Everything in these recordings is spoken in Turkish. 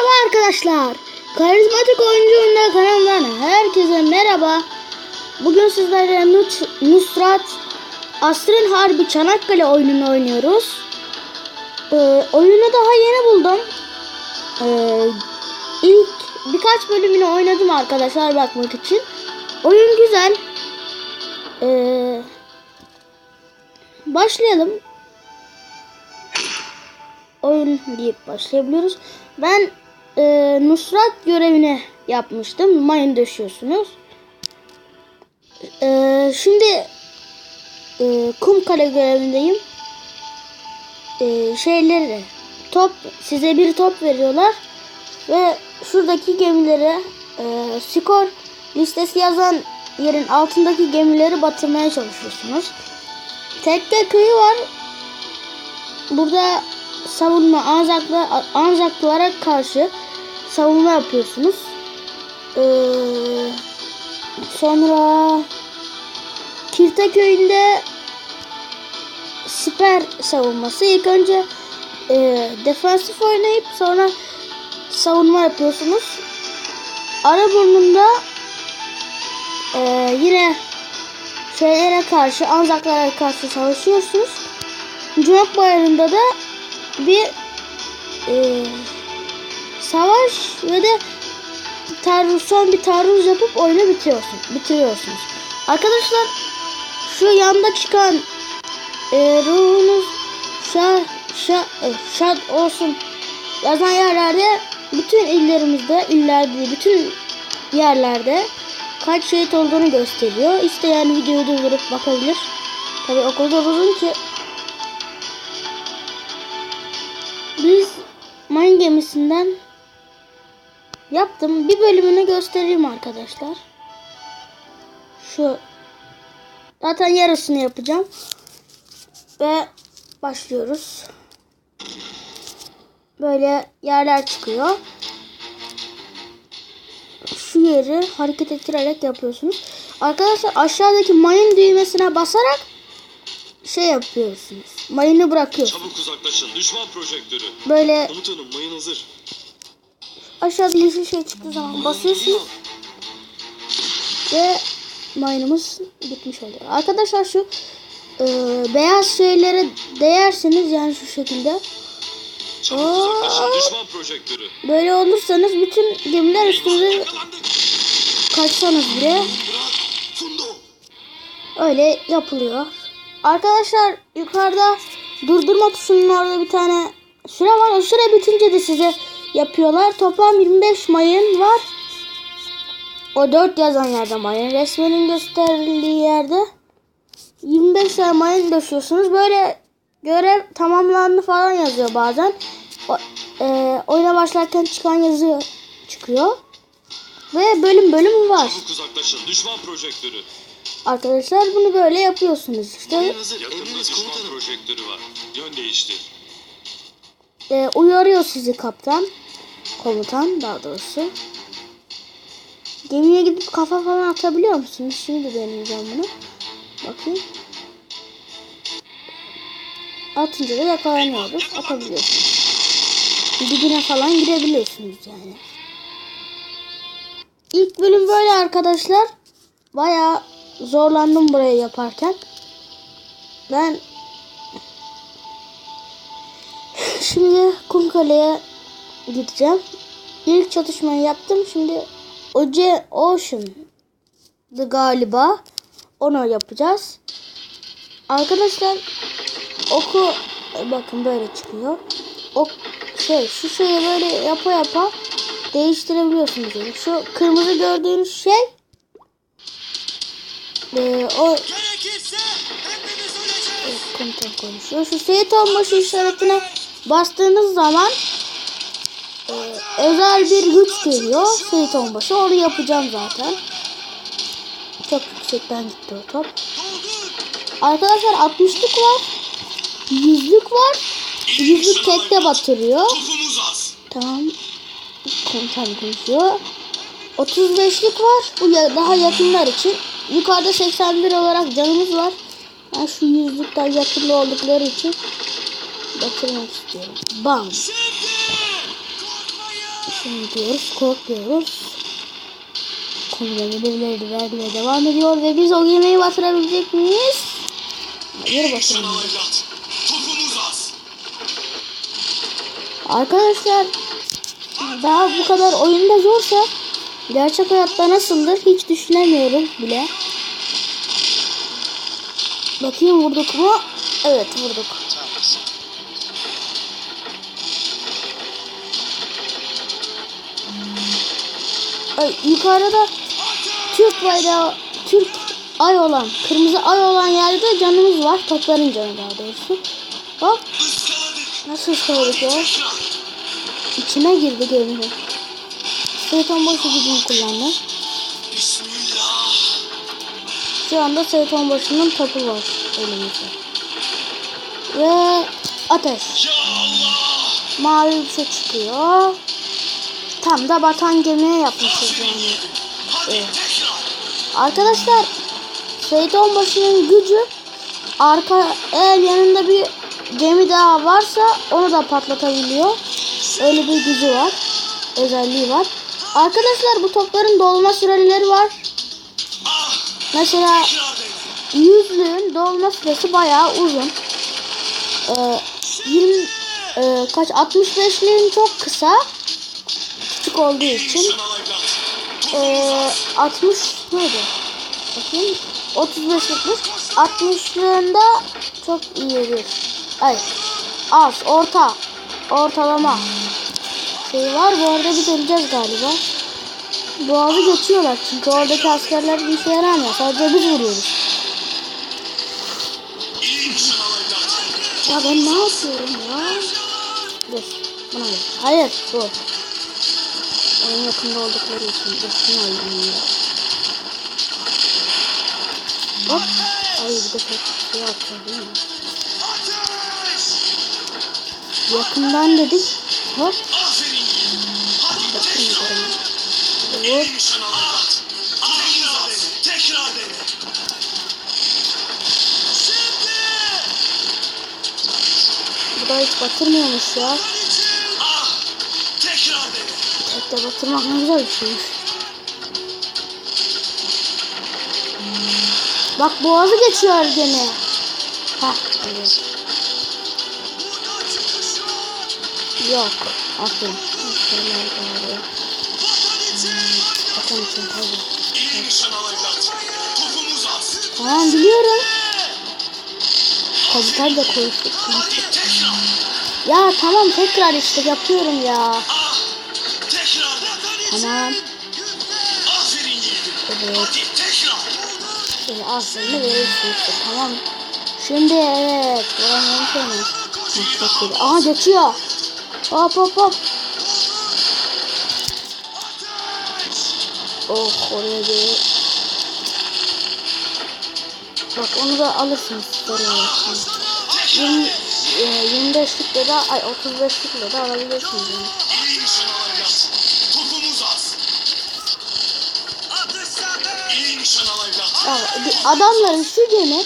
Merhaba arkadaşlar. Karizmatik oyuncu oyunda kanalından herkese merhaba. Bugün sizlerle Nusrat Asrın Harbi Çanakkale oyununu oynuyoruz. Ee, oyunu daha yeni buldum. Ee, ilk birkaç bölümünü oynadım arkadaşlar bakmak için. Oyun güzel. Ee, başlayalım oyun deyip başlayabiliyoruz. Ben e, Nusrat görevini yapmıştım. Mayın döşüyorsunuz. E, şimdi e, kum kale görevindeyim. E, şeyleri top size bir top veriyorlar ve şuradaki gemileri e, skor listesi yazan yerin altındaki gemileri batırmaya çalışıyorsunuz. Tekke köyü var. Burada savunma Anzaklı, Anzaklılara karşı savunma yapıyorsunuz. Ee, sonra Kirte köyünde siper savunması. İlk önce e, defansif oynayıp sonra savunma yapıyorsunuz. Araburnu'nda e, yine şeylere karşı, Anzaklara karşı savaşıyorsunuz. Cunok Bayırı'nda da bir e, savaş ve de taarruz, son bir taarruz yapıp oyunu bitiriyorsun, bitiriyorsunuz. Arkadaşlar şu yanda çıkan e, ruhunuz şah, şah, e, şad olsun yazan yerlerde bütün illerimizde, illerde, bütün yerlerde kaç şehit olduğunu gösteriyor. İsteyen videoyu durdurup bakabilir. Tabi o kadar uzun ki gemisinden yaptım. Bir bölümünü göstereyim arkadaşlar. Şu zaten yarısını yapacağım. Ve başlıyoruz. Böyle yerler çıkıyor. Şu yeri hareket ettirerek yapıyorsunuz. Arkadaşlar aşağıdaki mayın düğmesine basarak şey yapıyorsunuz. Mayını bırakıyorsunuz. Çabuk uzaklaşın. Düşman projektörü. Böyle Komutanım mayın hazır. aşağıda yeşil şey çıktığı zaman basıyorsunuz ve mayınımız bitmiş oluyor. Arkadaşlar şu e, beyaz şeylere değerseniz yani şu şekilde Çabuk Aa! uzaklaşın. Düşman projektörü. böyle olursanız bütün gemiler üstünüze Yakalandık. kaçsanız bile Bırak. Fundo. öyle yapılıyor. Arkadaşlar yukarıda durdurma tuşunun orada bir tane süre var. O süre bitince de size yapıyorlar. Toplam 25 mayın var. O 4 yazan yerde mayın. Resminin gösterildiği yerde 25 tane mayın döşüyorsunuz. Böyle görev tamamlandı falan yazıyor bazen. O, e, oyuna başlarken çıkan yazı çıkıyor. Ve bölüm bölüm var. Çabuk uzaklaşın. Düşman projektörü. Arkadaşlar bunu böyle yapıyorsunuz işte. Yakında düşman projektörü var. Yön değiştir. e, uyarıyor sizi kaptan. Komutan daha doğrusu. Gemiye gidip kafa falan atabiliyor musunuz? Şimdi deneyeceğim bunu. Bakayım. Atınca da yakalanıyoruz. Atabiliyorsunuz. Dibine falan girebiliyorsunuz yani. İlk bölüm böyle arkadaşlar. Bayağı zorlandım burayı yaparken. Ben Şimdi Kumkale'ye gideceğim. İlk çatışmayı yaptım. Şimdi Oce Ocean'dı galiba. Onu yapacağız. Arkadaşlar oku bakın böyle çıkıyor. Ok şey şu şeyi böyle yapa yapa değiştirebiliyorsunuz. Şu kırmızı gördüğünüz şey e, o komutan konuşuyor. Şu seyit onbaşı işaretine bastığınız zaman e, özel bir güç geliyor. Seyit onbaşı. Onu yapacağım zaten. Çok yüksekten gitti o top. Arkadaşlar 60'lık var. 100'lük var. 100'lük tekte batırıyor. Tamam. Komutan konuşuyor. 35'lik var. Bu daha yakınlar için. Yukarıda 81 olarak canımız var. Ben şu yüzlükten yakında oldukları için batırmak istiyorum. Bam. Şimdi. Diyoruz, korkuyoruz. Konuda birileri vermeye devam ediyor ve biz o yemeği batırabilecek miyiz? Hayır az. Arkadaşlar daha bu kadar oyunda zorsa gerçek hayatta nasıldır hiç düşünemiyorum bile. Bakayım vurduk mu? Evet vurduk. Ay, yukarıda Türk bayrağı, Türk ay olan, kırmızı ay olan yerde canımız var. Topların canı daha doğrusu. Hop nasıl ıskaladık ya? İçime girdi görünüyor. Seyton başı gücünü kullandı. Şu anda Seyton başının topu var elimizde. Ve ateş. Mavi bir şey çıkıyor. Tam da batan gemiye yapmışız yani. Evet. Arkadaşlar Seyton başının gücü arka eğer yanında bir gemi daha varsa onu da patlatabiliyor. Öyle bir gücü var. Özelliği var. Arkadaşlar bu topların dolma süreleri var. Mesela yüzlüğün dolma süresi bayağı uzun. Ee, 20 e, kaç 65'liğin çok kısa. Küçük olduğu için. Evlat. Ee, 60 neydi? Bakayım. 35'likmiş. 60'lığında çok iyi bir. Ay. Az, orta. Ortalama. Şey var bu arada biz öleceğiz galiba. Boğazı geçiyorlar çünkü oradaki askerler bir işe yaramıyor. Sadece biz vuruyoruz. Ya ben ne yapıyorum ya? Dur. Buna gel. Hayır bu. En yakında oldukları için. Şunu alayım ya. Hop. Ay bir de çok şey yapacağız değil mi? Yakından dedik. Hop. Şimdi. Bu da hiç batırmıyormuş ya. Tekte batırmak ne güzel bir şeymiş. Bak boğazı geçiyor gene. Hah evet. Yok. Aferin. Vatan için. İçin tabii. Tamam biliyorum. Tabii de konuştuk. Ya tamam tekrar işte yapıyorum ya. Tamam. Evet. Şimdi aslında verirsin işte tamam. Şimdi evet. Buranın sonu. Aha geçiyor. Hop hop hop. Oh oraya bir. Bak onu da alırsınız. Tekrar. 20, e, 25'likle de ay 35'likle de alabilirsiniz. Yani. Bir adamların şu gemi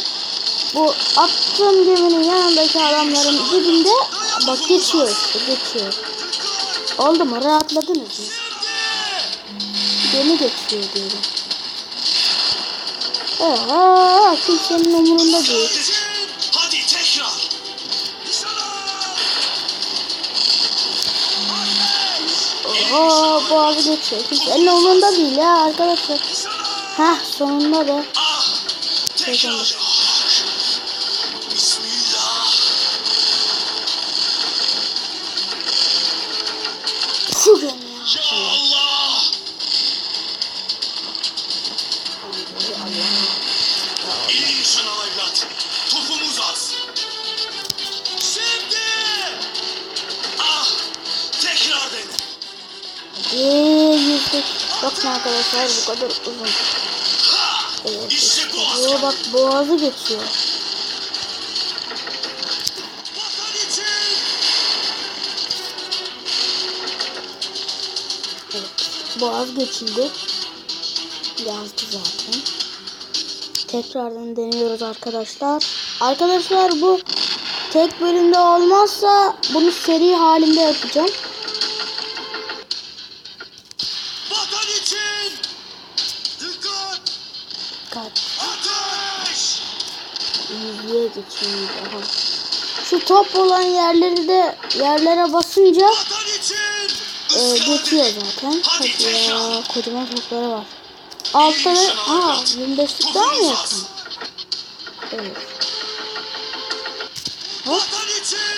bu attığım geminin yanındaki adamların dibinde bak geçiyor işte geçiyor. Oldu mu? Rahatladınız mı? Gemi geçiyor diyorum. Aa, kimsenin umurunda değil. Hadi tekrar. Oha boğazı geçiyor. Kimsenin umurunda değil ya arkadaşlar. Hah sonunda da. Ah. Bakın arkadaşlar bu kadar uzun. Evet, İşte bak boğazı geçiyor. Evet. Boğaz geçildi. Yazdı zaten. Tekrardan deniyoruz arkadaşlar. Arkadaşlar bu tek bölümde olmazsa bunu seri halinde yapacağım. Aha. Şu top olan yerleri de yerlere basınca e, geçiyor zaten. Hadi ya kocaman topları var. Altta da aa 25'lik daha mı yakın? Evet. Hop.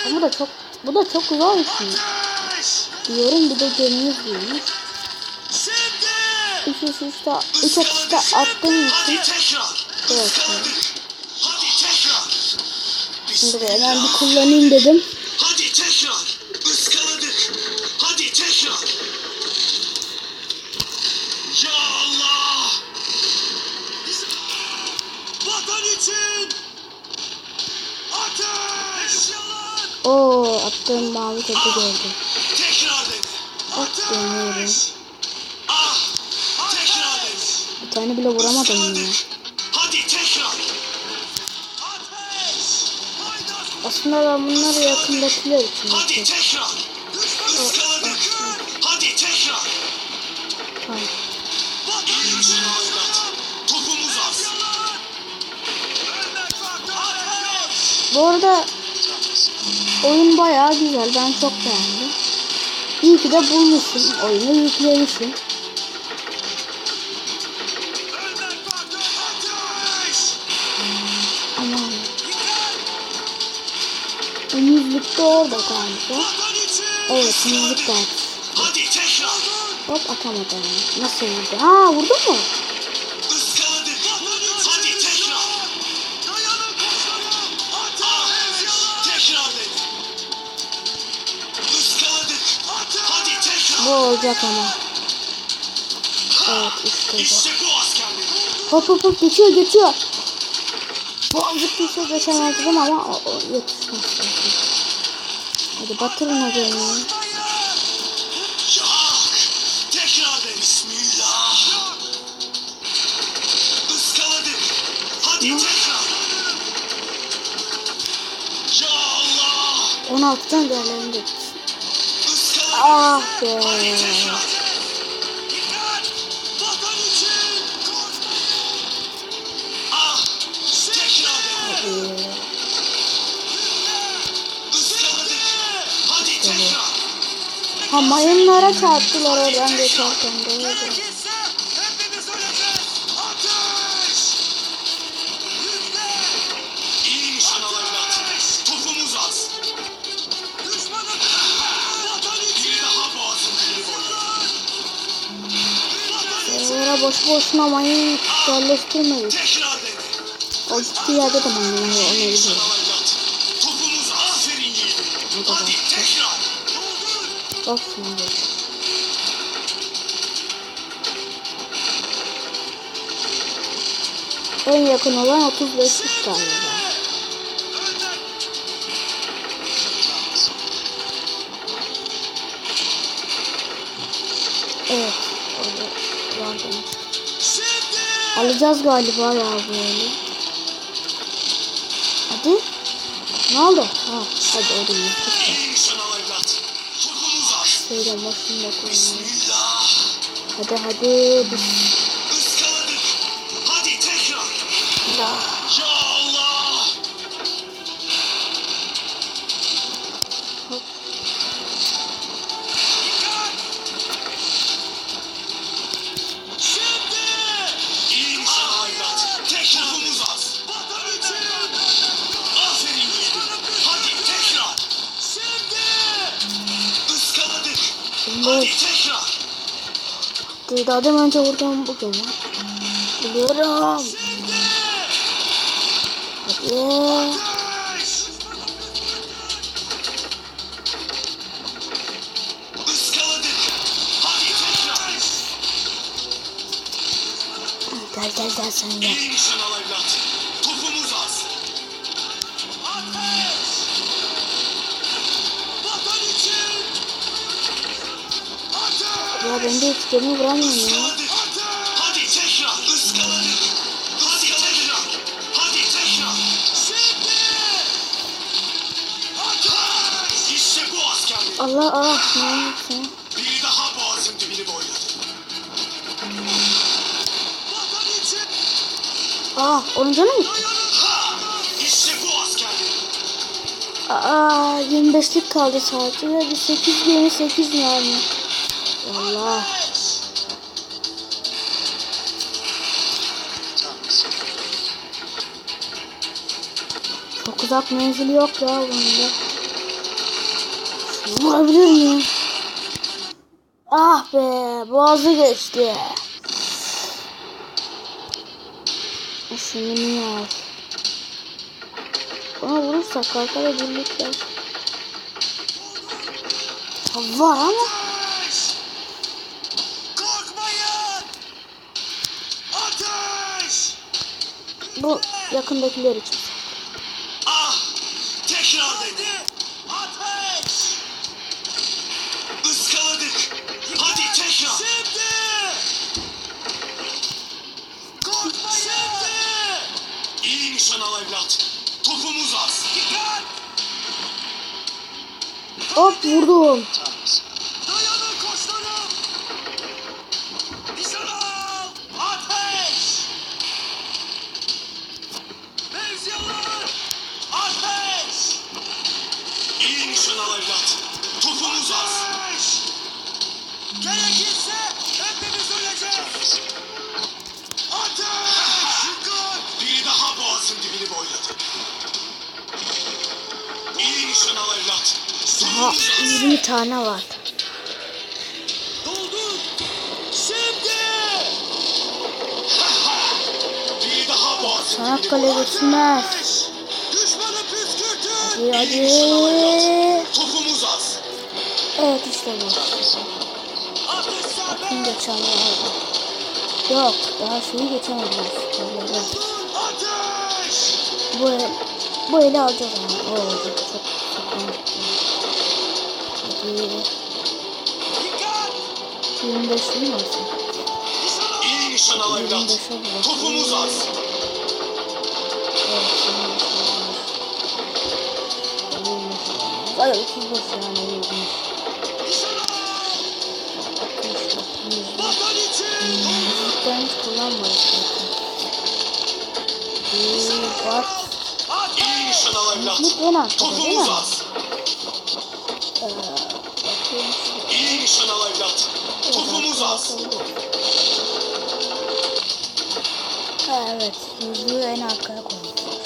Ama da çok bu da çok güzel bir şey. Diyorum bir de gemimiz büyümüş. Şimdi! Üç üç üçte üç atışta attığım için! Evet. Şimdi de hemen bir kullanayım dedim. Hadi tekrar! Iskaladık! Hadi tekrar! Ya Allah! Vatan için! Ateş! Oo attığım mavi topu gördüm. Tekrar dene! Bak deniyorum. Ah! Bir tane bile vuramadım ya. Aslında ben bunları yakındakiler için Hadi yapıyorum. Hadi tekrar! Topumuz az. Bu arada oyun bayağı güzel. Ben çok beğendim. İyi ki de bulmuşum. Oyunu yüklemişim. Yüzlük de orada galiba. Evet yüzlük de. Hop atamadım. Nasıl vurdu? Ha vurdu mu? Bu olacak ama. Evet işte bu. Bu. Hop hop hop geçiyor geçiyor. Boğazlık bir şey geçemezdim ama o, o yetişmez. Hadi batırın o gemiyi. Yak. Tekrar dene. Bismillah. Hadi tekrar. Ya Allah. 16'dan diğerlerinde. Iskaladık. Ah be. Ha mayınlara çarptılar oradan geçerken. Doğru. Boş boşuna mayın yerleştirmedik. O gittiği yerde de mayın var. Bak şimdi. En yakın olan 35 galiba. Evet. Şimdi. Alacağız galiba ya böyle. Hadi. Ne oldu? Ha, hadi yırtık da. İyiymiş analar evlat. Topumuz az. Şöyle başında koyalım. Bismillah. Hadi hadi. Biz... Iskaladık. Şimdi Hadi tekrar. Gıdadan önce vurdum bu gene. Biliyorum. Hadi. Iskaladık. Hadi tekrar. Gel gel gel sen gel. İyiymiş Ya ben de hiç gemi vuramıyorum ya. Iskaladık. Hadi tekrar. Iskaladık. Hadi tekrar. Hadi tekrar. Şimdi! Ateş! İşte bu askerlik. Allah ah ne yapıyorsun? Biri daha boğazın dibini boyladı. Aa onun canı mı! İşte bu askerlerim. Aa 25'lik kaldı sadece ve bir 8 yeni 8 yani. Allah. Çok uzak menzili yok ya bunda. Vurabilir miyim? Ah be boğazı geçti. Şunu niye al? Ona vurursak kalkabilirlikler. Var ama bu yakındakiler için. Ah! Tekrar dedi. Ateş! Iskaladık. Hadi tekrar. Şimdi! Korkmayın! Şimdi! İyi nişan al evlat. Topumuz az. Dikkat! Hop vurdum. Daha 20 tane var. Doldur. Şimdi. Bir daha boğazın Çanakkale geçmez. Düşmanı püskürtün. Hadi hadi. Topumuz az. Evet işte bu. Kim geçen? Yok daha şeyi geçemedim. Bu bu eli alacağız ama. O olacak. Çok 25 mi olsun? Nişan al. İyi nişan al evlat. 25'e bırak. Topumuz az. Evet, 25 olmuş. Ay 35 yani 25. Nişan al. Vatan için. Müzikten hiç kullanmadık zaten. Bir bak. İyi nişan al evlat. Değil mi? Topumuz az. Ee, İyi nişan al evlat. Topumuz az. Ha, evet. Yüzüğü en arkaya koymuşlar.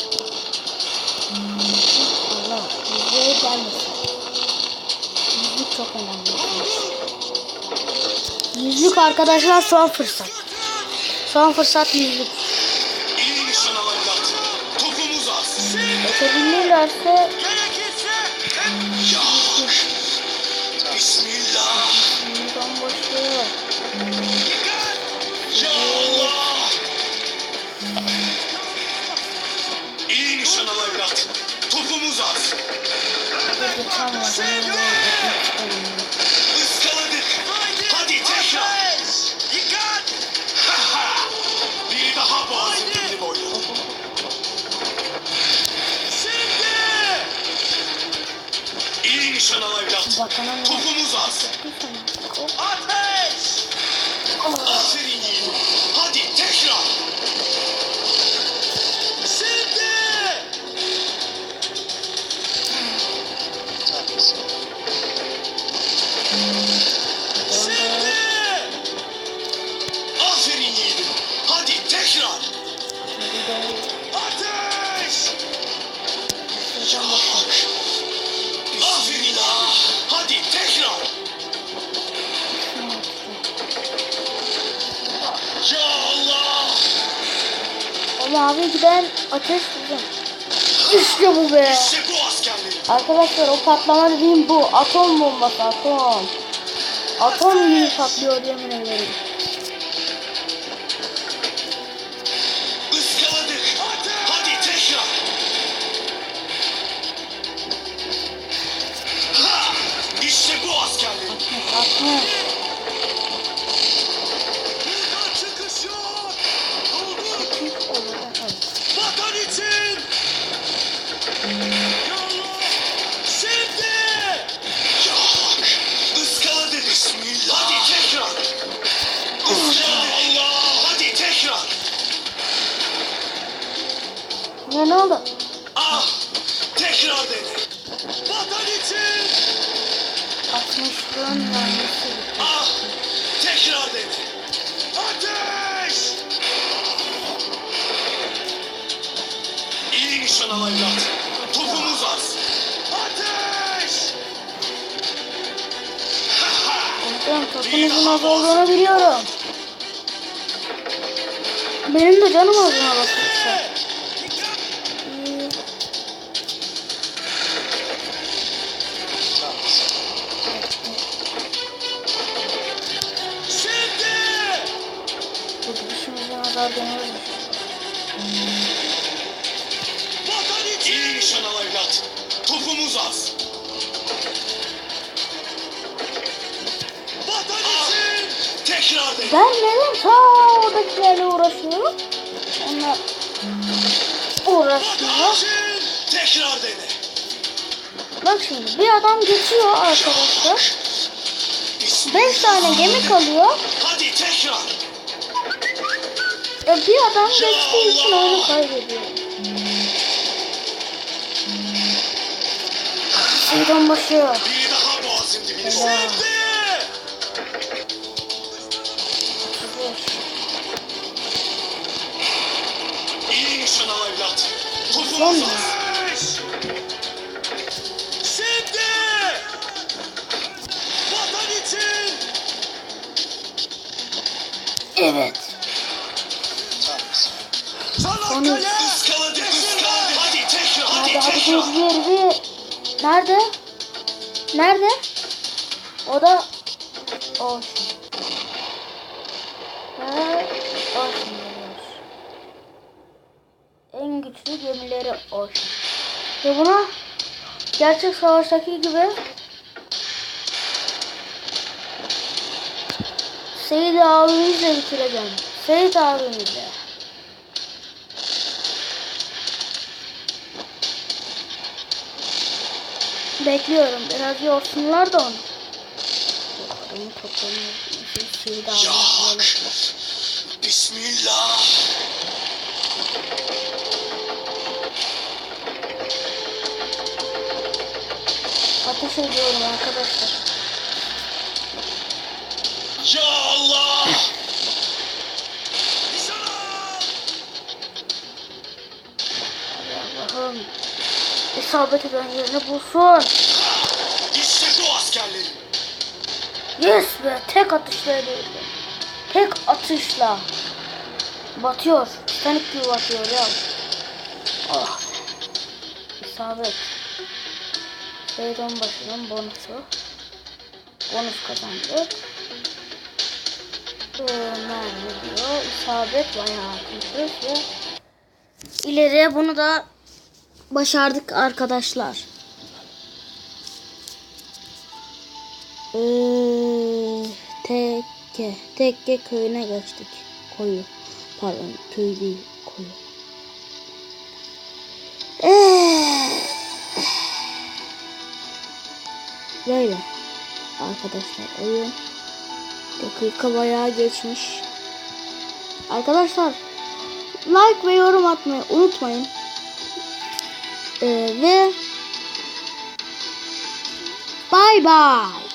Allah. Yüzüğe gelmesin. Yüzük çok önemli. Yüzük arkadaşlar son fırsat. Son fırsat yüzük. İyi İstedim. Iskaladık. Hadi tekrar. Dikkat. Bir daha boyladı. Şimdi. İyi nişan al evlat. Topumuz az. Ateş güzel. İşte bu be. Arkadaşlar o patlama dediğim bu. Atom bombası atom. Atom gibi patlıyor yemin ederim. Ne oldu? Ah! Tekrar dene. Vatan için! 60'lığın mühendisi. Ah! Tekrar dene. Ateş! İyi nişan al evlat. Topumuz az. Ateş! Komutanım topunuzun az olduğunu biliyorum. Benim de canım az buna için! İyi nişan al evlat. Topumuz az. Vatan için! Tekrar dene. Ben neden ta oradakilerle uğraşıyorum? Onlar uğraşmıyor. Vatan için! Tekrar dene. Bak şimdi bir adam geçiyor arkadaşlar. Bismillah. 5 tane gemi kalıyor. Hadi tekrar. E, bir adam geçtiği için oyunu kaybediyor. Boğazın dibine. Helal. Son mu? az. Şimdi! Vatan için! Evet. Çanakkale! Iskaladı, ıskaladı. Hadi tekrar, hadi Hadi. Nerede? Nerede? O da Ocean. Ve Ocean geliyor. En güçlü gemileri Ocean. Ve buna gerçek savaştaki gibi Seyit abimizle bitireceğim. Seyit abimizle. Bekliyorum. Biraz yorsunlar da onu. Onu toplamıyor. Seyit abimizle. Yak! Bismillah! Ateş ediyorum arkadaşlar. İsabet eden yerini bulsun. İşte bu askerlerim. Yes be. Tek atışla edildi. Tek atışla. Batıyor. Titanic gibi batıyor ya. Oh. İsabet. Seyron başının bonusu. Bonus kazandı. Ömer ne diyor? İsabet bayağı atmışız ve ileriye bunu da başardık arkadaşlar. Ee, tekke, tekke köyüne geçtik. Koyu. Pardon köy değil koyu. Ee, böyle arkadaşlar oyun dakika bayağı geçmiş. Arkadaşlar like ve yorum atmayı unutmayın. Ee, ve bye bye.